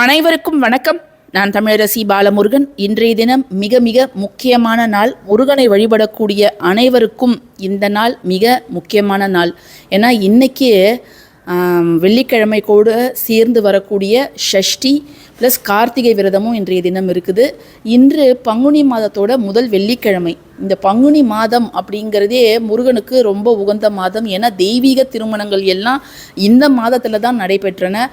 அனைவருக்கும் வணக்கம். நான் தமிழரசி பாலமுருகன். இன்றைய தினம் மிக மிக முக்கியமான நாள். முருகனை வழிபடக்கூடிய அனைவருக்கும் இந்த நாள் மிக முக்கியமான நாள். ஏன்னா இன்னைக்கு வெள்ளிக்கிழமை கூட சேர்ந்து வரக்கூடிய ஷஷ்டி ப்ளஸ் கார்த்திகை விரதமும் இன்றைய தினம் இருக்குது. இன்று பங்குனி மாதத்தோட முதல் வெள்ளிக்கிழமை. இந்த பங்குனி மாதம் அப்படிங்கிறதே முருகனுக்கு ரொம்ப உகந்த மாதம். ஏன்னா தெய்வீக திருமணங்கள் எல்லாம் இந்த மாதத்தில் தான் நடைபெற்றன.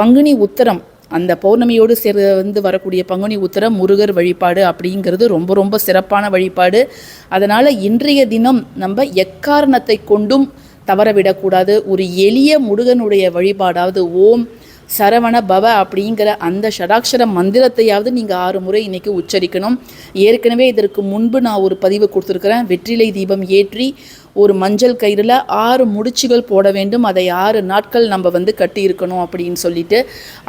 பங்குனி உத்தரம் அந்த பௌர்ணமியோடு சேர்ந்து வரக்கூடிய பங்குனி உத்தரம் முருகர் வழிபாடு அப்படிங்கிறது ரொம்ப ரொம்ப சிறப்பான வழிபாடு. அதனால் இன்றைய தினம் நம்ம எக்காரணத்தை கொண்டும் தவறவிடக்கூடாது. ஒரு எளிய முருகனுடைய வழிபாடாவது ஓம் சரவண பவ அப்படிங்கிற அந்த ஷடாக்ஷர மந்திரத்தையாவது நீங்கள் ஆறு முறை இன்னைக்கு உச்சரிக்கணும். ஏற்கனவே இதற்கு முன்பு நான் ஒரு பதிவு கொடுத்துருக்குறேன். வெற்றிலை தீபம் ஏற்றி ஒரு மஞ்சள் கயிறில் ஆறு முடிச்சுகள் போட வேண்டும். அதை ஆறு நாட்கள் நம்ம வந்து கட்டி இருக்கணும் அப்படின்னு சொல்லிட்டு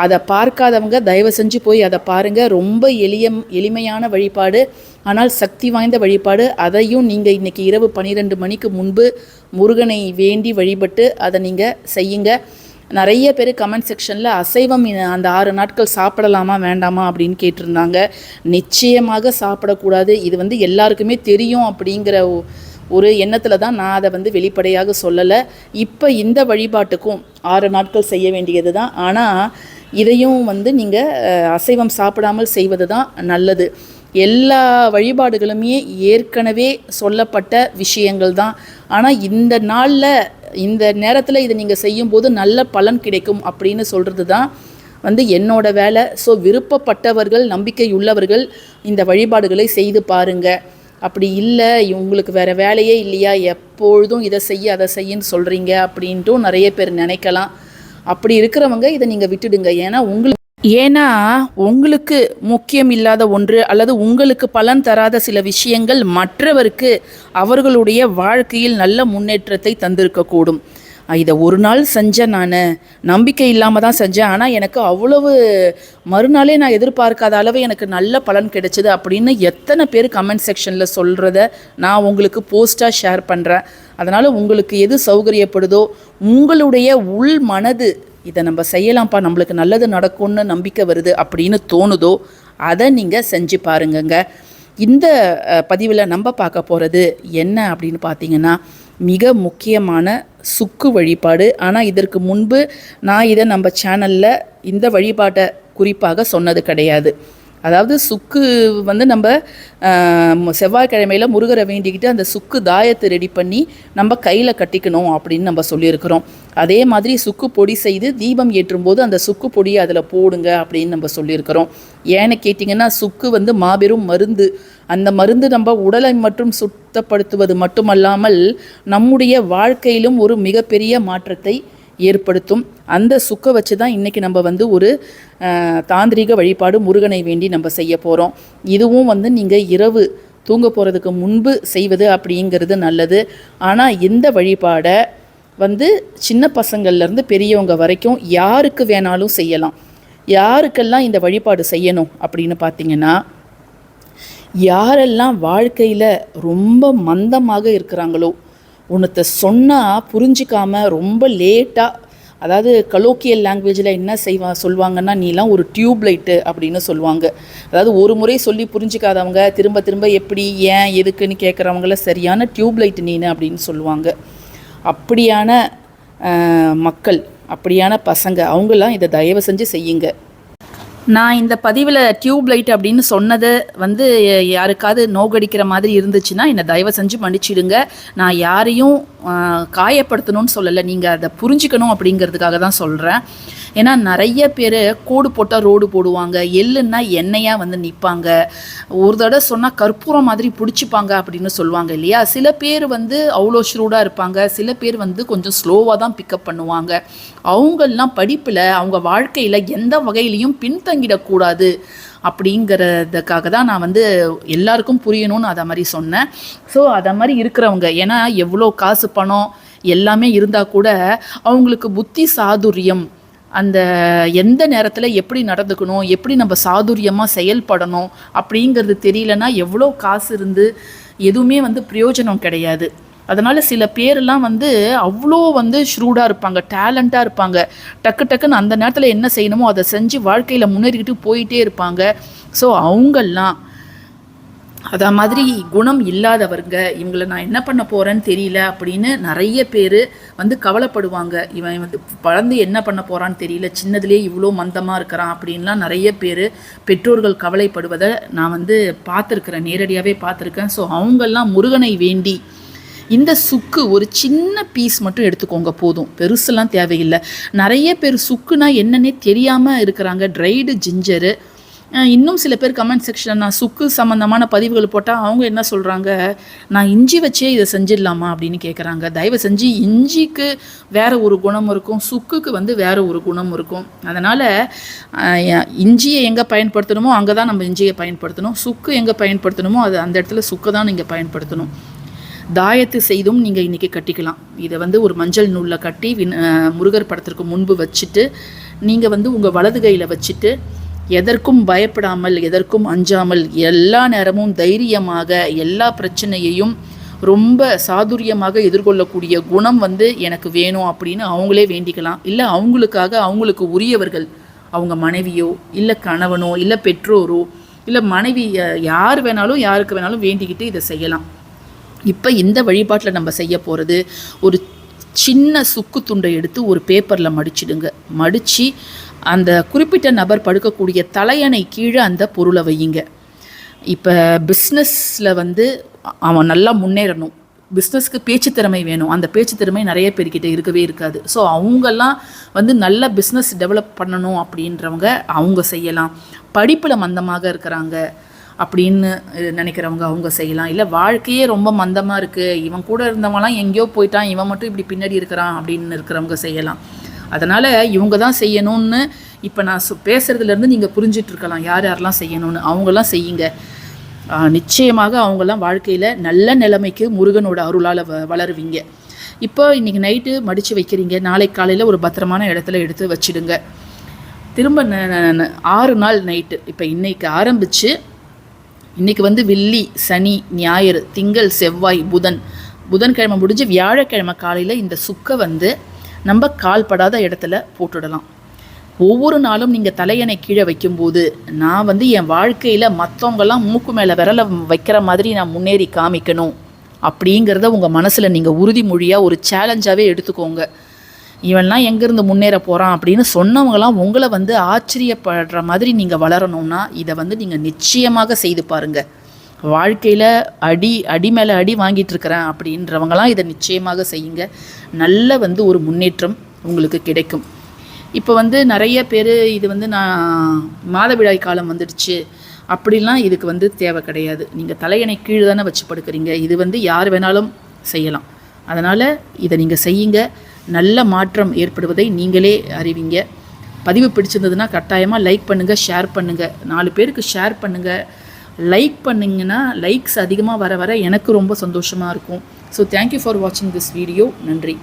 அதை பார்க்காதவங்க தயவு செஞ்சு போய் அதை பாருங்கள் ரொம்ப எளிய எளிமையான வழிபாடு. ஆனால் சக்தி வாய்ந்த வழிபாடு. அதையும் நீங்கள் இன்றைக்கி இரவு பன்னிரெண்டு மணிக்கு முன்பு முருகனை வேண்டி வழிபட்டு அதை நீங்கள் செய்யுங்க. நிறைய பேர் கமெண்ட் செக்ஷனில் அசைவம் அந்த ஆறு நாட்கள் சாப்பிடலாமா வேண்டாமா அப்படின்னு கேட்டிருந்தாங்க. நிச்சயமாக சாப்பிடக்கூடாது. இது வந்து எல்லாருக்குமே தெரியும் அப்படிங்கிற ஒரு எண்ணத்தில் தான் நான் அதை வந்து வெளிப்படையாக சொல்லலை. இப்போ இந்த வழிபாட்டுக்கும் ஆறு நாட்கள் செய்ய வேண்டியது தான். ஆனால் இதையும் வந்து நீங்கள் அசைவம் சாப்பிடாமல் செய்வது தான் நல்லது. எல்லா வழிபாடுகளுமே ஏற்கனவே சொல்லப்பட்ட விஷயங்கள் தான். ஆனால் இந்த நாளில் இந்த நேரத்தில் இதை நீங்கள் செய்யும்போது நல்ல பலன் கிடைக்கும் அப்படின்னு சொல்கிறது தான் வந்து என்னோட வேலை. ஸோ விருப்பப்பட்டவர்கள் நம்பிக்கையுள்ளவர்கள் இந்த வழிபாடுகளை செய்து பாருங்கள் அப்படி இல்லை உங்களுக்கு வேற வேலையே இல்லையா? எப்பொழுதும் இதை செய்ய அதை செய்யன்னு சொல்கிறீங்க அப்படின்ட்டும் நிறைய பேர் நினைக்கலாம். அப்படி இருக்கிறவங்க இதை நீங்கள் விட்டுடுங்க. ஏன்னா உங்களுக்கு ஏன்னா உங்களுக்கு முக்கியம் இல்லாத ஒன்று அல்லது உங்களுக்கு பலன் தராத சில விஷயங்கள் மற்றவருக்கு அவர்களுடைய வாழ்க்கையில் நல்ல முன்னேற்றத்தை தந்திருக்கக்கூடும். இதை ஒரு நாள் செஞ்சேன் நான். நம்பிக்கை இல்லாமல் தான் செஞ்சேன். ஆனால் எனக்கு அவ்வளவு மறுநாளே நான் எதிர்பார்க்காத அளவு எனக்கு நல்ல பலன் கிடைச்சிது அப்படின்னு எத்தனை பேர் கமெண்ட் செக்ஷனில் சொல்கிறத நான் உங்களுக்கு போஸ்ட்டாக ஷேர் பண்ணுறேன் அதனால் உங்களுக்கு எது சௌகரியப்படுதோ உங்களுடைய உள் மனது இதை நம்ம செய்யலாம்ப்பா நம்மளுக்கு நல்லது நடக்கும்னு நம்பிக்கை வருது அப்படின்னு தோணுதோ அதை நீங்கள் செஞ்சு பாருங்கங்க. இந்த பதிவில் நம்ம பார்க்க போகிறது என்ன அப்படின்னு பார்த்தீங்கன்னா மிக முக்கியமான சுக்கு வழிபாடு. ஆனால் இதற்கு முன்பு நான் இதை நம்ம சேனலில் இந்த வழிபாட்டை குறிப்பாக சொன்னது கிடையாது. அதாவது சுக்கு வந்து நம்ம செவ்வாய்க்கிழமையில் முருகரை வேண்டிக்கிட்டு அந்த சுக்கு தாயத்தை ரெடி பண்ணி நம்ம கையில் கட்டிக்கணும் அப்படின்னு நம்ம சொல்லியிருக்கிறோம். அதே மாதிரி சுக்கு பொடி செய்து தீபம் ஏற்றும் போது அந்த சுக்கு பொடியை அதில் போடுங்க அப்படின்னு நம்ம சொல்லியிருக்கிறோம். ஏன்னு கேட்டிங்கன்னா சுக்கு வந்து மாபெரும் மருந்து. அந்த மருந்து நம்ம உடலை மற்றும் சுத்தப்படுத்துவது மட்டுமல்லாமல் நம்முடைய வாழ்க்கையிலும் ஒரு மிகப்பெரிய மாற்றத்தை ஏற்படுத்தும். அந்த சுக்கை வச்சு தான் இன்றைக்கி நம்ம வந்து ஒரு தாந்திரிக வழிபாடு முருகனை வேண்டி நம்ம செய்ய போகிறோம் இதுவும் வந்து நீங்கள் இரவு தூங்க போகிறதுக்கு முன்பு செய்வது அப்படிங்கிறது நல்லது. ஆனால் இந்த வழிபாடை வந்து சின்ன பசங்கள்லேருந்து பெரியவங்க வரைக்கும் யாருக்கு வேணாலும் செய்யலாம். யாருக்கெல்லாம் இந்த வழிபாடு செய்யணும் அப்படின்னு பார்த்தீங்கன்னா யாரெல்லாம் வாழ்க்கையில் ரொம்ப மந்தமாக இருக்கிறாங்களோ உன்னத்தை சொன்னால் புரிஞ்சிக்காம ரொம்ப லேட்டாக அதாவது கலோக்கியல் லாங்குவேஜில் என்ன செய்வா சொல்லுவாங்கன்னா நீலாம் ஒரு டியூப் லைட்டு அப்படின்னு சொல்லுவாங்க. அதாவது ஒரு முறை சொல்லி புரிஞ்சிக்காதவங்க திரும்ப திரும்ப எப்படி ஏன் எதுக்குன்னு கேட்குறவங்கள சரியான டியூப் லைட் நீனு அப்படின்னு சொல்லுவாங்க. அப்படியான மக்கள் அப்படியான பசங்க அவங்களாம் இதை தயவு செஞ்சு செய்யுங்க. நான் இந்த பதிவில் டியூப் லைட் அப்படின்னு சொன்னது வந்து யாருக்காவது நோகடிக்கிற மாதிரி இருந்துச்சுன்னா என்னை தயவு செஞ்சு மன்னிச்சிடுங்க. நான் யாரையும் காயப்படுத்தணும்னு சொல்லலை. நீங்கள் அதை புரிஞ்சுக்கணும் அப்படிங்கிறதுக்காக தான் சொல்கிறேன் ஏன்னா நிறைய பேர் கோடு போட்டால் ரோடு போடுவாங்க. எள்ளுன்னா எண்ணெயாக வந்து நிற்பாங்க ஒரு தடவை சொன்னால் கற்பூரம் மாதிரி பிடிச்சிப்பாங்க அப்படின்னு சொல்லுவாங்க இல்லையா? சில பேர் வந்து அவ்வளோ ஷ்ரூடாக இருப்பாங்க. சில பேர் வந்து கொஞ்சம் ஸ்லோவாக தான் பிக்கப் பண்ணுவாங்க. அவங்கெல்லாம் படிப்பில் அவங்க வாழ்க்கையில் எந்த வகையிலையும் பின்தங்கிடக்கூடாது அப்படிங்கிறதுக்காக தான் நான் வந்து எல்லாருக்கும் புரியணும்னு அதை மாதிரி சொன்னேன். ஸோ அதை மாதிரி இருக்கிறவங்க ஏன்னா எவ்வளோ காசு பணம் எல்லாமே இருந்தால் கூட அவங்களுக்கு புத்தி சாதுரியம் அந்த எந்த நேரத்தில் எப்படி நடந்துக்கணும் எப்படி நம்ம சாதுரியமாக செயல்படணும் அப்படிங்கிறது தெரியலனா எவ்வளோ காசு இருந்து எதுவுமே வந்து பிரயோஜனம் கிடையாது. அதனால் சில பேரெல்லாம் வந்து அவ்வளோ வந்து ஷ்ரூடாக இருப்பாங்க டேலண்ட்டாக இருப்பாங்க. டக்கு டக்குன்னு அந்த நேரத்தில் என்ன செய்யணுமோ அதை செஞ்சு வாழ்க்கையில் முன்னேறிக்கிட்டு போயிட்டே இருப்பாங்க. ஸோ அவங்கெல்லாம் அதை மாதிரி குணம் இல்லாதவருங்க. இவங்களை நான் என்ன பண்ண போகிறேன்னு தெரியல அப்படின்னு நிறைய பேர் வந்து கவலைப்படுவாங்க. இவன் வந்து வளர்ந்து என்ன பண்ண போகிறான்னு தெரியல சின்னதுலேயே இவ்வளோ மந்தமாக இருக்கிறான் அப்படின்லாம் நிறைய பேர் பெற்றோர்கள் கவலைப்படுவதை நான் வந்து பார்த்துருக்குறேன் நேரடியாகவே பார்த்துருக்கேன். ஸோ அவங்கெல்லாம் முருகனை வேண்டி இந்த சுக்கு ஒரு சின்ன பீஸ் மட்டும் எடுத்துக்கோங்க போதும். பெருசெல்லாம் தேவையில்லை. நிறைய பேர் சுக்குனா என்னன்னே தெரியாமல் இருக்கிறாங்க. ட்ரைடு ஜிஞ்சரு இன்னும் சில பேர் கமெண்ட் செக்ஷன் நான் சுக்கு சம்மந்தமான பதிவுகள் போட்டால் அவங்க என்ன சொல்கிறாங்க நான் இஞ்சி வச்சே இதை செஞ்சிடலாமா அப்படின்னு கேட்குறாங்க தயவு செஞ்சு இஞ்சிக்கு வேறு ஒரு குணம் இருக்கும். சுக்குக்கு வந்து வேறு ஒரு குணம் இருக்கும். அதனால் இஞ்சியை எங்கே பயன்படுத்தணுமோ அங்கே தான் நம்ம இஞ்சியை பயன்படுத்தணும். சுக்கு எங்கே பயன்படுத்தணுமோ அது அந்த இடத்துல சுக்கை தான் நீங்கள் பயன்படுத்தணும். தாயத்து செய்தும் நீங்கள் இன்றைக்கி கட்டிக்கலாம். இதை வந்து ஒரு மஞ்சள் நூலில் கட்டி வின் முருகர் படத்திற்கு முன்பு வச்சுட்டு நீங்கள் வந்து உங்கள் வலது கையில் வச்சுட்டு எதற்கும் பயப்படாமல் எதற்கும் அஞ்சாமல் எல்லா நேரமும் தைரியமாக எல்லா பிரச்சனையையும் ரொம்ப சாதுரியமாக எதிர்கொள்ளக்கூடிய குணம் வந்து எனக்கு வேணும் அப்படின்னு அவங்களே வேண்டிக்கலாம். இல்லை அவங்களுக்காக அவங்களுக்கு உரியவர்கள் அவங்க மனைவியோ இல்லை கணவனோ இல்லை பெற்றோரோ இல்லை மனைவி யார் வேணாலும் யாருக்கு வேணாலும் வேண்டிக்கிட்டு இதை செய்யலாம். இப்போ இந்த வழிபாட்டில் நம்ம செய்ய போகிறது ஒரு சின்ன சுக்கு துண்டை எடுத்து ஒரு பேப்பரில் மடிச்சிடுங்க. மடித்து அந்த குறிப்பிட்ட நபர் படுக்கக்கூடிய தலையணை கீழே அந்த பொருளை வையுங்க. இப்போ பிஸ்னஸில் வந்து அவன் நல்லா முன்னேறணும். பிஸ்னஸ்க்கு பேச்சு திறமை வேணும். அந்த பேச்சு திறமை நிறைய பேர்கிட்ட இருக்கவே இருக்காது. ஸோ அவங்கெல்லாம் வந்து நல்ல பிஸ்னஸ் டெவலப் பண்ணணும் அப்படின்றவங்க அவங்க செய்யலாம். படிப்பில் மந்தமாக இருக்கிறாங்க. அப்படின்னு நினைக்கிறவங்க அவங்க செய்யலாம். இல்லை வாழ்க்கையே ரொம்ப மந்தமாக இருக்குது இவன் கூட இருந்தவங்களாம் எங்கேயோ போயிட்டான். இவன் மட்டும் இப்படி பின்னாடி இருக்கிறான் அப்படின்னு இருக்கிறவங்க செய்யலாம். அதனால் இவங்க தான் செய்யணும்னு இப்போ நான் சொ பேசுகிறதுலேருந்து நீங்கள் புரிஞ்சிட்ருக்கலாம் யார் யாரெல்லாம் செய்யணும்னு. அவங்கெல்லாம் செய்யுங்க. நிச்சயமாக அவங்கெல்லாம் வாழ்க்கையில் நல்ல நிலைமைக்கு முருகனோட அருளால் வ வளருவீங்க. இப்போ இன்றைக்கி நைட்டு மடித்து வைக்கிறீங்க. நாளை காலையில் ஒரு பத்திரமான இடத்துல எடுத்து வச்சிடுங்க. திரும்ப ந- ந- ஆறு நாள் நைட்டு. இப்போ இன்றைக்கி ஆரம்பித்து இன்னைக்கு வந்து வெள்ளி சனி ஞாயிறு திங்கள் செவ்வாய் புதன். புதன்கிழமை முடிஞ்சு வியாழக்கிழமை காலையில் இந்த சுக்கை வந்து நம்ம கால்படாத இடத்துல போட்டுடலாம். ஒவ்வொரு நாளும் நீங்கள் தலையணை கீழே வைக்கும்போது நான் வந்து என் வாழ்க்கையில் மற்றவங்கெல்லாம் மூக்கு மேலே விரல வைக்கிற மாதிரி நான் முன்னேறி காமிக்கணும். அப்படிங்கிறத உங்கள் மனசில் நீங்கள் உறுதிமொழியாக ஒரு சேலஞ்சாகவே எடுத்துக்கோங்க. இவன்லாம் எங்கேருந்து முன்னேற போகிறான் அப்படின்னு சொன்னவங்களாம் உங்களை வந்து ஆச்சரியப்படுற மாதிரி நீங்கள் வளரணும்னா இதை வந்து நீங்கள் நிச்சயமாக செய்து பாருங்கள் வாழ்க்கையில் அடி அடி மேலே அடி வாங்கிட்டு இருக்கிறேன் அப்படின்றவங்களாம் இதை நிச்சயமாக செய்யுங்க. நல்ல வந்து ஒரு முன்னேற்றம் உங்களுக்கு கிடைக்கும். இப்போ வந்து நிறைய பேர் இது வந்து நான் மாதவிடாய் காலம் வந்துடுச்சு. அப்படிலாம் இதுக்கு வந்து தேவை கிடையாது. நீங்கள் தலையணை கீழே தானே வச்சு படுக்கிறீங்க. இது வந்து யார் வேணாலும் செய்யலாம். அதனால் இதை நீங்கள் செய்யுங்க. நல்ல மாற்றம் ஏற்படுவதை நீங்களே அறிவீங்க. பதிவு பிடிச்சிருந்ததுன்னா கட்டாயமாக லைக் பண்ணுங்கள் ஷேர் பண்ணுங்கள் நாலு பேருக்கு ஷேர் பண்ணுங்கள் லைக் பண்ணிங்கன்னா லைக்ஸ் அதிகமாக வர வர எனக்கு ரொம்ப சந்தோஷமாக இருக்கும். ஸோ தேங்க்யூ ஃபார் வாட்சிங் திஸ் வீடியோ நன்றி.